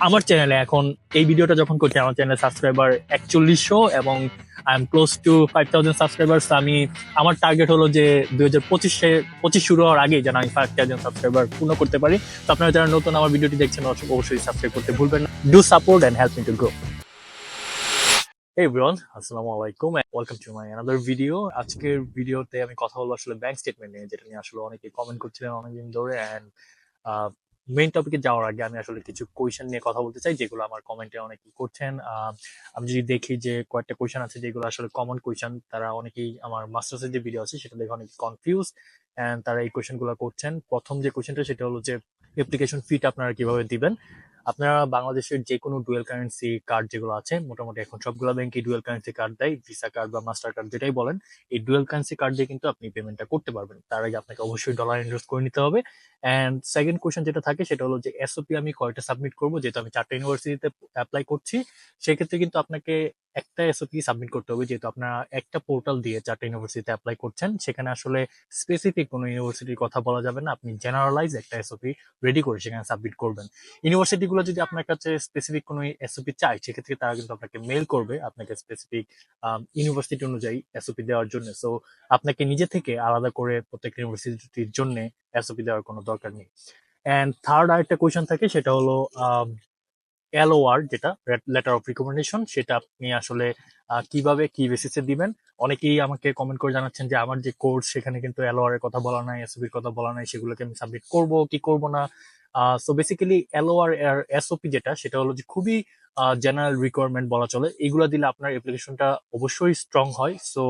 আমার চ্যানেলে এখন এই ভিডিওটা যখন করছি আমার চ্যানেলে সাবস্ক্রাইবার একচল্লিশশো এবং I am close to five thousand subscriber আমি আমার টার্গেট হলো যে দুই হাজার পঁচিশে পঁচিশ শুরু হওয়ার আগেই যেন আমি ফাইভ থাউজেন্ড সাবস্ক্রাইবার পূর্ণ করতে পারি। তো আপনারা যারা নতুন আমার ভিডিওটি দেখছেন অবশ্যই- সাবস্ক্রাইব করতে ভুলবেন না। Do support and help me to grow everyone, আসসালামু আলাইকুম welcome to my another video আজকের ভিডিওতে আমি কথা বলব আসলে ব্যাংক স্টেটমেন্ট নিয়ে যেটা নিয়ে আসলে অনেকে কমেন্ট করছিলেন অনেকদিন ধরে অ্যান্ড মেইন টপিকে যাওয়ার আগে আমি আসলে কিছু কোয়েশন নিয়ে কথা বলতে চাই, যেগুলো আমার কমেন্টে অনেকেই করছেন। আমি যদি দেখি যে কয়েকটা কোয়েশন আছে যেগুলো আসলে কমন কোয়েশন তারা অনেকেই আমার মাস্টার্সের যে ভিডিও আছে সেটা দেখে অনেক কনফিউজ অ্যান্ড তারা এই কোয়েশনগুলো করছেন। প্রথম যে কোয়েশনটা সেটা হলো যে অ্যাপ্লিকেশন ফিট আপনারা কীভাবে দিবেন? আপনারা বাংলাদেশের যে কোনো ডুয়েল কারেন্সি কার্ড যেগুলো আছে, মোটামুটি এখন সবগুলো ব্যাংকে ডুয়েল কারেন্সি কার্ড দেয় ভিসা কার্ড বা মাস্টার কার্ড যেটাই বলেন, এই ডুয়েল কারেন্সি কার্ড দিয়ে কিন্তু আপনি পেমেন্টটা করতে পারবেন। তার আগে আপনাকে অবশ্যই ডলার ইনভেস্ট করে নিতে হবে। অ্যান্ড সেকেন্ড কোয়েশ্চেন যেটা থাকে সেটা হলো যে এসওপি আমি কয়টা সাবমিট করব, যেহেতু আমি চারটা ইউনিভার্সিটিতে অ্যাপ্লাই করছি, সেক্ষেত্রে কিন্তু আপনাকে একটা এসওপি সাবমিট করতে হবে, যেহেতু আপনারা একটা পোর্টাল দিয়ে চারটা ইউনিভার্সিটিতে অ্যাপ্লাই করছেন, সেখানে আসলে স্পেসিফিক কোনো ইউনিভার্সিটির কথা বলা যাবে না। আপনি জেনারেলাইজ একটা এসওপি রেডি করে সেখানে সাবমিট করবেন। ইউনিভার্সিটিগুলো যদি আপনার কাছে স্পেসিফিক কোনো এসওপি চায়, সেক্ষেত্রে তারা কিন্তু আপনাকে মেল করবে আপনাকে স্পেসিফিক ইউনিভার্সিটি অনুযায়ী এসওপি দেওয়ার জন্য। সো আপনাকে নিজে থেকে আলাদা করে প্রত্যেক ইউনিভার্সিটির জন্য এসওপি দেওয়ার কোনো দরকার নেই। অ্যান্ড থার্ড আরেকটা কোয়েশন থাকে, সেটা হলো এলওআর যেটা লেটার অফ রিকমেন্ডেশন সেটা আপনি আসলে কীভাবে, কি বেসিসে দিবেন? অনেকেই আমাকে কমেন্ট করে জানাচ্ছেন যে, আমার যে কোর্স সেখানে কিন্তু এলওআর এর কথা বলা নাই এসবির কথা বলা নাই, সেগুলোকে আমি সাবমিট করব, কি করব না? সো বেসিক্যালি এলওআর এর এসওপি যেটা, সেটা হলো যে খুবই জেনারেল রিকোয়ারমেন্ট বলা চলে। এগুলো দিলে আপনার অ্যাপ্লিকেশনটা অবশ্যই স্ট্রং হয়। সো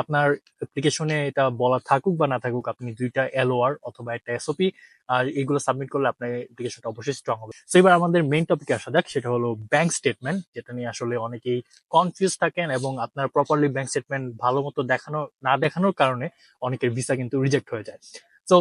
আপনার অ্যাপ্লিকেশনে এটা বলা থাকুক বা না থাকুক, আপনি দুইটা এলওআর অথবা একটা এসওপি আর এগুলো সাবমিট করলে আপনার অ্যাপ্লিকেশনটা অবশ্যই স্ট্রং হবে। তো এবার আমাদের মেইন টপিকে আসা যাক, সেটা হলো ব্যাংক স্টেটমেন্ট যেটা নিয়ে আসলে অনেকেই কনফিউজ থাকেন এবং আপনার প্রপারলি ব্যাংক স্টেটমেন্ট ভালো মতো দেখানো, না দেখানোর কারণে অনেকের ভিসা কিন্তু রিজেক্ট হয়ে যায়। তো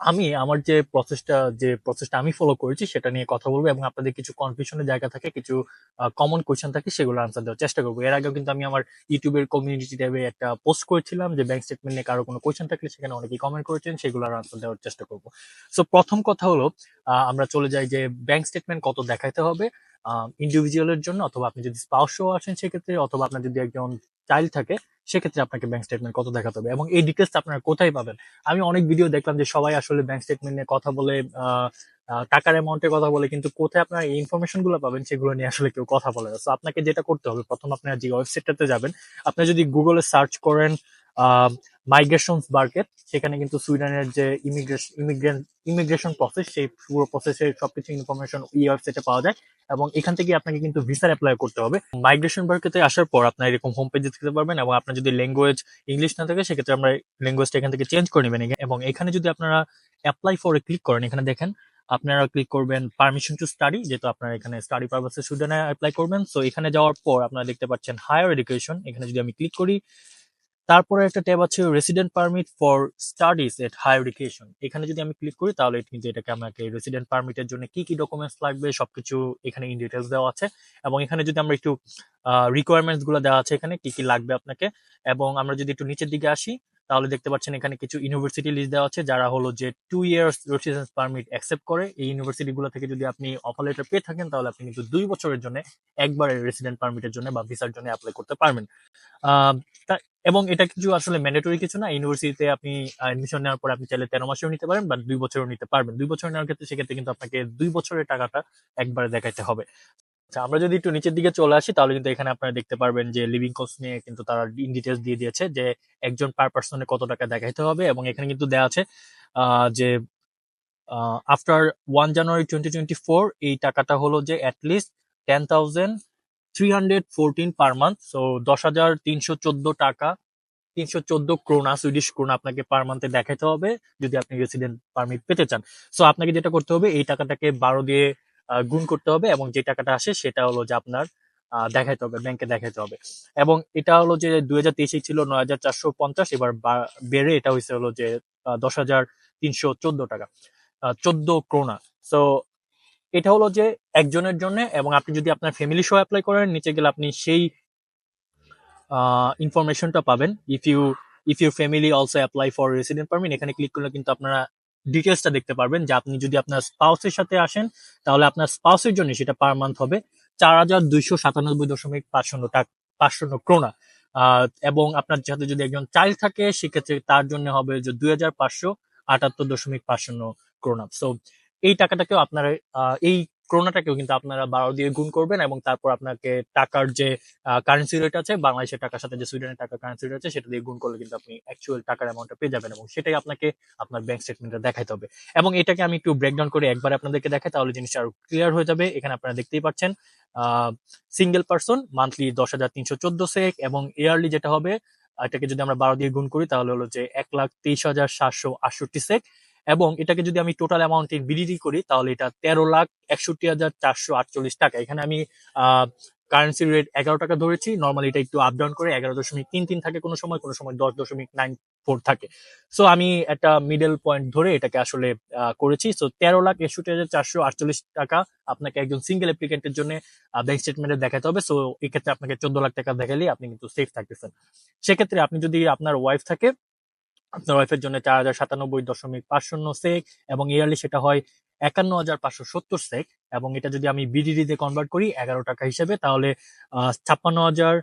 আমি আমার যে প্রসেসটা যে প্রসেসটা আমি ফলো করেছি সেটা নিয়ে কথা বলব এবং আপনাদের কিছু কনফিউশনের জায়গা থাকে, কিছু কমন কোয়েশন থাকে, সেগুলো আনসার দেওয়ার চেষ্টা করব। এর আগেও কিন্তু আমি আমার ইউটিউবের কমিউনিটি ট্যাবে একটা পোস্ট করেছিলাম যে ব্যাংক স্টেটমেন্ট নিয়ে কারও কোনো কোয়েশন থাকলে সেখানে অনেকেই কমেন্ট করেছেন সেগুলোর আনসার দেওয়ার চেষ্টা করব। সো প্রথম কথা হলো আমরা চলে যাই যে ব্যাংক স্টেটমেন্ট কত দেখাইতে হবে। ইন্ডিভিজুয়ালের জন্য অথবা আপনি যদি স্পাউসও আছেন সেক্ষেত্রে অথবা আপনার যদি একজন চাইল্ড থাকে, সেক্ষেত্রে আপনাকে ব্যাংক স্টেটমেন্ট কত দেখাতে হবে এবং এই ডিটেলস আপনারা কোথায় পাবেন? আমি অনেক ভিডিও দেখলাম যে সবাই আসলে ব্যাংক স্টেটমেন্ট নিয়ে কথা বলে টাকার অ্যামাউন্টের কথা বলে, কিন্তু কোথায় আপনারা এই ইনফরমেশনগুলো পাবেন সেগুলো নিয়ে আসলে কেউ কথা বলে না। আপনাকে যেটা করতে হবে, প্রথম আপনার যে ওয়েবসাইটটাতে যাবেন, আপনি যদি গুগলে সার্চ করেন মাইগ্রেশন মার্কেট সেখানে কিন্তু সুইডেনের যে ইমিগ্রেশন ইমিগ্রেন্ট ইমিগ্রেশন প্রসেস সেই পুরো প্রসেসের সবকিছু ইনফরমেশন এই ওয়েবসাইটে পাওয়া যায় এবং এখান থেকে আপনাকে কিন্তু ভিসার অ্যাপ্লাই করতে হবে। মাইগ্রেশন মার্কেটে আসার পর আপনার এরকম হোম পেজে দেখতে পারবেন এবং আপনার যদি ল্যাঙ্গুয়েজ ইংলিশ না থাকে, সেক্ষেত্রে আমরা ল্যাঙ্গুয়েজটা এখান থেকে চেঞ্জ করে নেবেন। এবং এখানে যদি আপনারা অ্যাপ্লাই ফর ক্লিক করেন, এখানে দেখেন আপনারা ক্লিক করবেন পারমিশন টু স্টাডি যেহেতু আপনারা এখানে স্টাডি পারপাসে সুইডেনে অ্যাপ্লাই করবেন। সো এখানে যাওয়ার পর আপনারা দেখতে পাচ্ছেন হায়ার এডুকেশন এখানে যদি আমি ক্লিক করি তারপরে একটা ট্যাব আছে resident permit for studies at higher education এখানে যদি আমি ক্লিক করি, তাহলে কিন্তু এটাকে আমাকে রেসিডেন্ট পারমিটের জন্য কি কি ডকুমেন্টস লাগবে, সবকিছু এখানে ইন ডিটেলস দেওয়া আছে। এবং এখানে যদি আমরা একটু রিকোয়ারমেন্টসগুলো দেওয়া আছে এখানে, কি কি লাগবে আপনাকে। এবং আমরা যদি একটু নিচের দিকে আসি, তাহলে দেখতে পাচ্ছেন এখানে কিছু ইউনিভার্সিটি লিস্ট দেওয়া আছে, যারা হলো যে two years residence permit accept করে। এই ইউনিভার্সিটি গুলো থেকে যদি আপনি অফার লেটার পেয়ে থাকেন, তাহলে আপনি কিন্তু দুই বছরের জন্য একবারে রেসিডেন্ট পারমিটের জন্য বা ভিসার জন্য অ্যাপ্লাই করতে পারবেন। এবং এটা কিছু আসলে ম্যান্ডেটরি কিছু না ইউনিভার্সিটিতে আপনি এডমিশন নেওয়ার পরে আপনি চাইলে তেরো মাসেও নিতে পারেন বা দুই বছরও নিতে পারবেন। দুই বছর নেওয়ার ক্ষেত্রে সেক্ষেত্রে কিন্তু আপনাকে দুই বছরের টাকাটা একবারে দেখাইতে হবে। আচ্ছা আমরা যদি একটু নিচের দিকে চলে আসি, তাহলে কিন্তু এখানে আপনারা দেখতে পারবেন যে লিভিং কস্ট নিয়ে কিন্তু তারা ইন ডিটেলস দিয়ে দিয়েছে যে একজন পার পার্সনে কত টাকা দেখাইতে হবে এবং এখানে কিন্তু দেওয়া আছে যে after one January twenty twenty four এই টাকাটা হলো যে at least ten thousand three hundred fourteen per month so দশ হাজার তিনশো চোদ্দ টাকা, তিনশো চোদ্দ ক্রোনা সুইডিশ ক্রোনা আপনাকে পার মান্থে দেখাতে হবে, যদি আপনি রেসিডেন্ট পারমিট পেতে চান। সো আপনাকে যেটা করতে হবে, এই টাকাটাকে বারো দিয়ে গুণ করতে হবে এবং যে টাকাটা আসে সেটা হলো যে আপনার দেখাইতে হবে ব্যাংকে দেখাইতে হবে। এবং এটা হলো যে দুই হাজার তেইশে ছিল নয় হাজার চারশো পঞ্চাশ, এবার বেড়ে এটা হয়েছে হলো যে দশ হাজার তিনশো চোদ্দ টাকা চোদ্দ ক্রোনা। সো এটা হলো যে একজনের জন্য এবং আপনি যদি আপনার ফ্যামিলি সহ অ্যাপ্লাই করেন, নিচে গেলে আপনি সেই ইনফরমেশনটা পাবেন। If you if your family also apply for resident permit এখানে ক্লিক করলে কিন্তু আপনারা ডিটেলসটা দেখতে পারবেন যে আপনি যদি আপনার স্পাউসের সাথে আসেন, তাহলে আপনার স্পাউসের জন্য সেটা পার মান্থ হবে চার হাজার দুইশো সাতানব্বই দশমিক পাঁচ শূন্য টাকা পাঁচ ক্রোনা। এবং আপনার সাথে যদি একজন চাইল্ড থাকে, সেক্ষেত্রে তার জন্য হবে যে দুই হাজার পাঁচশো আটাত্তর দশমিক পাঁচ শূন্য ক্রোনা। সো এই টাকাটাকেও আপনারা এই ক্রোনাটাকেও কিন্তু আপনারা বারো দিয়ে গুণ করবেন এবং তারপর আপনাকে টাকার যে কারেন্সি রেট আছে, বাংলাদেশের টাকার সাথে যে সুইডেনের টাকা কারেন্সি রেট আছে, সেটা দিয়ে গুণ করলে কিন্তু আপনি অ্যাকচুয়াল টাকার অ্যামাউন্টটা পেয়ে যাবেন এবং সেটাই আপনাকে আপনার ব্যাংক স্টেটমেন্টে দেখাতে হবে। এবং এটাকে আমি একটু ব্রেকডাউন করে একবার আপনাদেরকে দেখাই, তাহলে জিনিসটা আরও ক্লিয়ার হয়ে যাবে। এখানে আপনারা দেখতেই পাচ্ছেন সিঙ্গেল পার্সন মান্থলি দশ হাজার তিনশো চোদ্দ সেক এবং ইয়ারলি যেটা হবে এটাকে যদি আমরা বারো দিয়ে গুণ করি, তাহলে হলো যে এক লাখ তেইশ হাজার সাতশো আটষট্টি সেক এবং এটাকে যদি আমি টোটাল অ্যামাউন্ট বিডিডি করি, তাহলে এটা তেরো লাখ একষট্টি হাজার চারশো আটচল্লিশ টাকা। এখানে আমি কারেন্সি রেট এগারো টাকা ধরেছি। নর্মালি এটা একটু আপ ডাউন করে এগারো দশমিক তিন তিন থাকে কোনো সময় কোনো সময় দশ দশমিক নাইন ফোর থাকে। সো আমি একটা মিডল পয়েন্ট ধরে এটাকে আসলে করেছি। সো তেরো লাখ একষট্টি হাজার চারশো আটচল্লিশ টাকা আপনাকে একজন সিঙ্গেল অ্যাপ্লিকেন্টের জন্য ব্যাংক স্টেটমেন্টে দেখাতে হবে। সো এক্ষেত্রে আপনাকে চোদ্দ লাখ টাকা দেখালে আপনি কিন্তু সেফ থাকতেছেন। সেক্ষেত্রে আপনি যদি আপনার ওয়াইফ থাকে আপনার ওয়াইফের জন্য চার হাজার সাতানব্বই দশমিক পাঁচ শূন্য সেক এবং ইয়ারলি সেটা হয় একান্ন হাজার পাঁচশো সত্তর সেক এবং এটা যদি আমি বিডিডি তে কনভার্ট করি এগারো টাকা হিসেবে, তাহলে ছাপ্পান্ন হাজার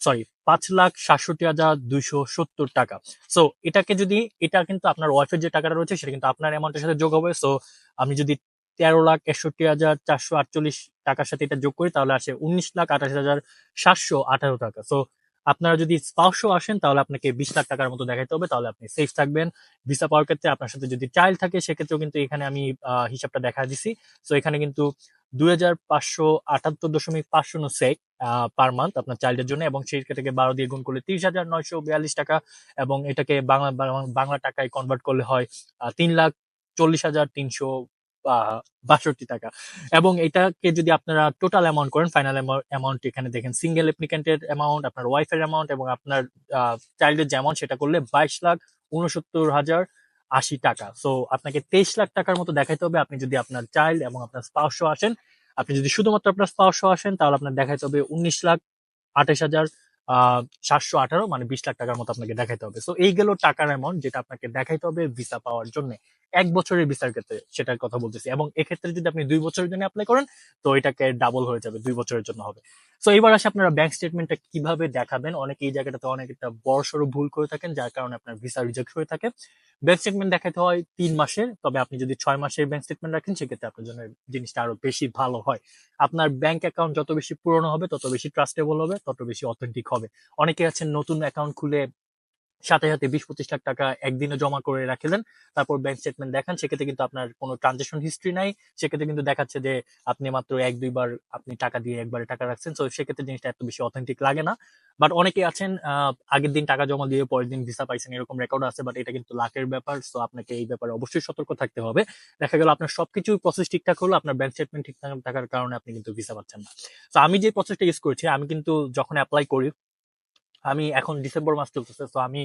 সরি পাঁচ লাখ সাতষট্টি হাজার দুইশো সত্তর টাকা। সো এটাকে যদি, এটা কিন্তু আপনার ওয়াইফের যে টাকাটা রয়েছে, সেটা কিন্তু আপনার অ্যামাউন্টের সাথে যোগ হবে। সো আমি যদি তেরো লাখ একষট্টি হাজার চারশো আটচল্লিশ টাকার সাথে এটা যোগ করি, তাহলে আসে উনিশ লাখ আঠাশ হাজার সাতশো আঠারো টাকা। সো আপনারা যদি স্পাউসও আসেন, তাহলে আপনাকে বিশ লাখ টাকার মতো দেখাইতে হবে। তাহলে আপনি সেফ থাকবেন। ভিসা পাওয়ার ক্ষেত্রে আপনার সাথে যদি চাইল্ড থাকে, সেক্ষেত্রেও কিন্তু এখানে আমি হিসাবটা দেখা দিছি। সো এখানে কিন্তু দুই হাজার পাঁচশো আটাত্তর দশমিক পাঁচ শূন্য সেক পার মান্থ আপনার চাইল্ডের জন্য। এবং সেই থেকে বারো দিয়ে গুণ করলে তিরিশ হাজার নয়শো বিয়াল্লিশ টাকা। এবং এটাকে বাংলা, বাংলা- টাকায় কনভার্ট করলে হয় তিন লাখ চল্লিশ হাজার তিনশো বাষট্টি টাকা। এবং এটাকে যদি আপনারা টোটাল অ্যামাউন্ট করেন ফাইনাল অ্যামাউন্ট এখানে দেখেন সিঙ্গেল অ্যাপ্লিকেন্টের অ্যামাউন্ট আপনার ওয়াইফের অ্যামাউন্ট এবং আপনার চাইল্ডের যে অ্যামাউন্ট সেটা করলে বাইশ লাখ উনসত্তর হাজার আশি টাকা। সো আপনাকে তেইশ লাখ টাকার মতো দেখাইতে হবে। আপনি যদি আপনার চাইল্ড এবং আপনার স্পাউসও আসেন, আপনি যদি শুধুমাত্র আপনার স্পাউসও আসেন, তাহলে আপনার দেখাইতে হবে উনিশ লাখ আঠাশ হাজার সাতশো আঠারো মানে বিশ লাখ টাকার মতো আপনাকে দেখাইতে হবে। তো এই গেল টাকার অ্যামাউন্ট যেটা আপনাকে দেখাইতে হবে ভিসা পাওয়ার জন্য। এক বছরের ভিসার ক্ষেত্রে সেটার কথা বলতেছি। এবং এক্ষেত্রে যদি আপনি দুই বছরের জন্য অ্যাপ্লাই করেন, তো এটাকে ডাবল হয়ে যাবে, দুই বছরের জন্য হবে। সো এবার আসে আপনারা ব্যাংক স্টেটমেন্টটা কীভাবে দেখাবেন? অনেকে এই জায়গাটাতে অনেক একটা বড় সড়ো ভুল করে থাকেন, যার কারণে আপনার ভিসা রিজেক্ট হয়ে থাকে। ব্যাংক স্টেটমেন্ট দেখাতে হয় তিন মাসের তবে আপনি যদি ছয় মাসের ব্যাংক স্টেটমেন্ট রাখেন, সেক্ষেত্রে আপনার জন্য জিনিসটা আরও বেশি ভালো হয়। আপনার ব্যাংক অ্যাকাউন্ট যত বেশি পুরনো হবে, তত বেশি ট্রাস্টেবল হবে, তত বেশি অথেন্টিক হবে। অনেকে আছেন নতুন অ্যাকাউন্ট খুলে সাথে সাথে বিশ পঁচিশ লাখ টাকা একদিনে জমা করে রাখলেন তারপর ব্যাংক স্টেটমেন্ট দেখান, সেক্ষেত্রে কিন্তু আপনার কোনো ট্রানজেকশন হিস্ট্রি নাই। সেক্ষেত্রে কিন্তু দেখাচ্ছে যে আপনি মাত্র এক দুইবার আপনি টাকা দিয়ে একবারে টাকা রাখছেন। তো সেক্ষেত্রে জিনিসটা এত বেশি অথেন্টিক লাগে না। বাট অনেকে আছেন আগের দিন টাকা জমা দিয়ে পরের দিন ভিসা পাইছেন, এরকম রেকর্ড আছে বাট এটা কিন্তু লাখের ব্যাপার। তো আপনাকে এই ব্যাপারে অবশ্যই সতর্ক থাকতে হবে। দেখা গেল আপনার সবকিছু প্রসেস ঠিকঠাক হলো, আপনার ব্যাংক স্টেটমেন্ট ঠিকঠাক থাকার কারণে আপনি কিন্তু ভিসা পাচ্ছেন না। তো আমি যে প্রসেসটা ইউজ করেছি, আমি কিন্তু যখন অ্যাপ্লাই করি আমি এখন ডিসেম্বর মাস চলতেছে তো আমি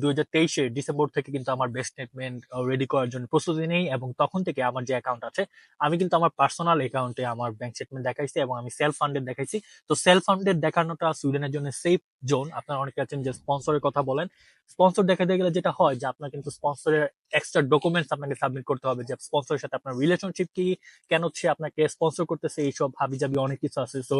দুই হাজার তেইশে ডিসেম্বর থেকে কিন্তু আমার বেস্ট স্টেটমেন্ট রেডি করার জন্য প্রস্তুতি নেই এবং তখন থেকে আমার যে অ্যাকাউন্ট আছে, আমি কিন্তু আমার পার্সোনাল অ্যাকাউন্টে আমার ব্যাংক স্টেটমেন্ট দেখাইছি এবং আমি সেলফ ফান্ডেড দেখাইছি। তো সেলফ ফান্ডেড দেখানোটা সুইডেনের জন্য সেফ জোন, আপনারা অনেকে আছেন যে স্পন্সরের কথা বলেন। স্পন্সর দেখাতে গেলে যেটা হয় যে আপনার কিন্তু স্পন্সরের এক্সট্রা ডকুমেন্টস আপনাকে সাবমিট করতে হবে যে স্পন্সরের সাথে আপনার রিলেশনশিপ কি, কেন হচ্ছে আপনাকে স্পন্সর করতেছে, এইসব হাবি জাবি অনেক কিছু আছে। তো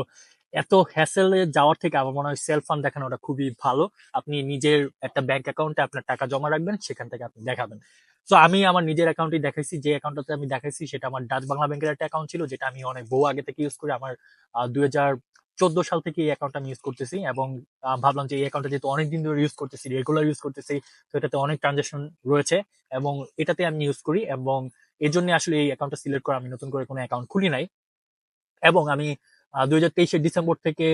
এত হ্যাসেলে যাওয়ার থেকে আমার মনে হয় সেলফ ফান্ড দেখানোটা খুবই ভালো। আপনি নিজের একটা ব্যাংক অ্যাকাউন্টে আপনার টাকা জমা রাখবেন, সেখান থেকে আপনি দেখাবেন। তো আমি আমার নিজের অ্যাকাউন্টে দেখাইছি, যে অ্যাকাউন্টটাতে আমি দেখাইছি সেটা আমার ডাচ বাংলা ব্যাংকের একটা অ্যাকাউন্ট ছিল, যেটা আমি অনেক বহু আগে থেকে ইউজ করি। আমার দুই হাজার চোদ্দ সাল থেকে এই অ্যাকাউন্টটা আমি ইউজ করতেছি এবং ভাবলাম যে এই অ্যাকাউন্টটা যেহেতু অনেকদিন ধরে ইউজ করতেছি রেগুলার ইউজ করতেছি, তো এটাতে অনেক ট্রানজাকশন রয়েছে এবং এটাতে আমি ইউজ করি এবং এর জন্য আসলে এই অ্যাকাউন্টটা সিলেক্ট করে আমি নতুন করে কোনো অ্যাকাউন্ট খুলি নাই এবং আমি দুই হাজার তেইশের ডিসেম্বর থেকে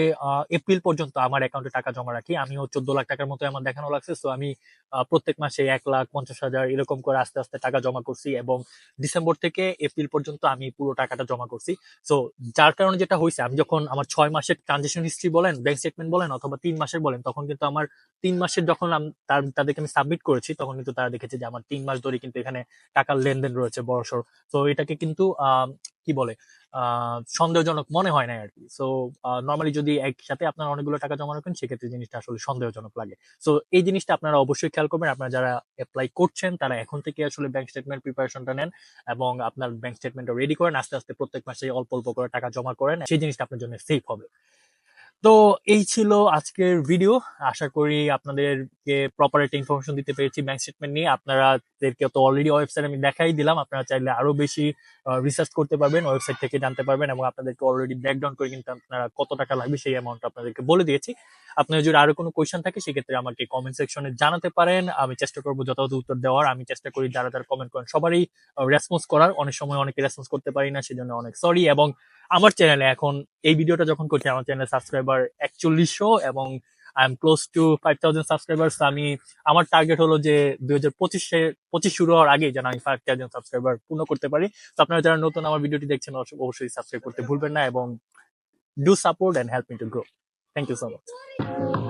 এপ্রিল পর্যন্ত আমার অ্যাকাউন্টে টাকা জমা রাখি। আমিও চোদ্দ লাখ টাকার মতো আমার দেখানো লাগছে। তো আমি প্রত্যেক মাসে এক লাখ পঞ্চাশ হাজার এরকম করে আস্তে আস্তে টাকা জমা করছি এবং ডিসেম্বর থেকে এপ্রিল পর্যন্ত আমি পুরো টাকাটা জমা করছি। তো যার কারণে যেটা হয়েছে, আমি যখন আমার ছয় মাসের ট্রানজেকশন হিস্ট্রি বলেন ব্যাংক স্টেটমেন্ট বলেন অথবা তিন মাসের বলেন, তখন কিন্তু আমার তিন মাসের যখন তাদেরকে আমি সাবমিট করেছি, তখন কিন্তু তারা দেখেছে যে আমার তিন মাস ধরে কিন্তু এখানে টাকার লেনদেন রয়েছে বড়সড়। তো এটাকে কিন্তু কি বলে সন্দেহজনক মনে হয় না আর কি। সো নর্মালি যদি একসাথে আপনারা অনেকগুলো টাকা জমা রাখেন, সেক্ষেত্রে জিনিসটা আসলে সন্দেহজনক লাগে। সো এই জিনিসটা আপনারা অবশ্যই খেয়াল করবেন। আপনারা যারা অ্যাপ্লাই করছেন, তারা এখন থেকে আসলে ব্যাংক স্টেটমেন্ট প্রিপারেশনটা নেন এবং আপনার ব্যাংক স্টেটমেন্টটা রেডি করেন। আস্তে আস্তে প্রত্যেক মাসে অল্প অল্প করে টাকা জমা করেন। সেই জিনিসটা আপনার জন্য সেফ হবে। তো এই ছিল আজকের ভিডিও আশা করি আপনাদেরকে প্রপার একটা ইনফরমেশন দিতে পেরেছি ব্যাংক স্টেটমেন্ট নিয়ে। আপনারাদেরকে তো অলরেডি ওয়েবসাইট আমি দেখাই দিলাম। আপনারা চাইলে আরও বেশি রিসার্চ করতে পারবেন ওয়েবসাইট থেকে জানতে পারবেন এবং আপনাদেরকে অলরেডি ব্রেকডাউন করে কিন্তু আপনারা কত টাকা লাগবে সেই অ্যামাউন্ট আপনাদেরকে বলে দিয়েছি। আপনার যদি আরও কোনো কোয়েশ্চেন থাকে, সেক্ষেত্রে আমাকে কমেন্ট সেকশনে জানাতে পারেন। আমি চেষ্টা করব যথাযথ উত্তর দেওয়ার। আমি চেষ্টা করি যারা যারা কমেন্ট করেন, সবারই রেসপন্স করার। অনেক সময় অনেকে রেসপন্স করতে পারি না, সেজন্য অনেক সরি এবং আমার চ্যানেলে এখন এই ভিডিওটা যখন করছি, আমার চ্যানেল সাবস্ক্রাইবার একচল্লিশশো এবং I am close to five thousand subscriber আমি, আমার টার্গেট হলো যে দুই হাজার পঁচিশে, পঁচিশ শুরু হওয়ার আগে যেন আমি ফাইভ থাউজেন্ড সাবস্ক্রাইবার পূর্ণ করতে পারি। তো আপনারা যারা নতুন আমার ভিডিওটি দেখছেন, অবশ্যই সাবস্ক্রাইব করতে ভুলবেন না এবং do support and help me to grow thank you so much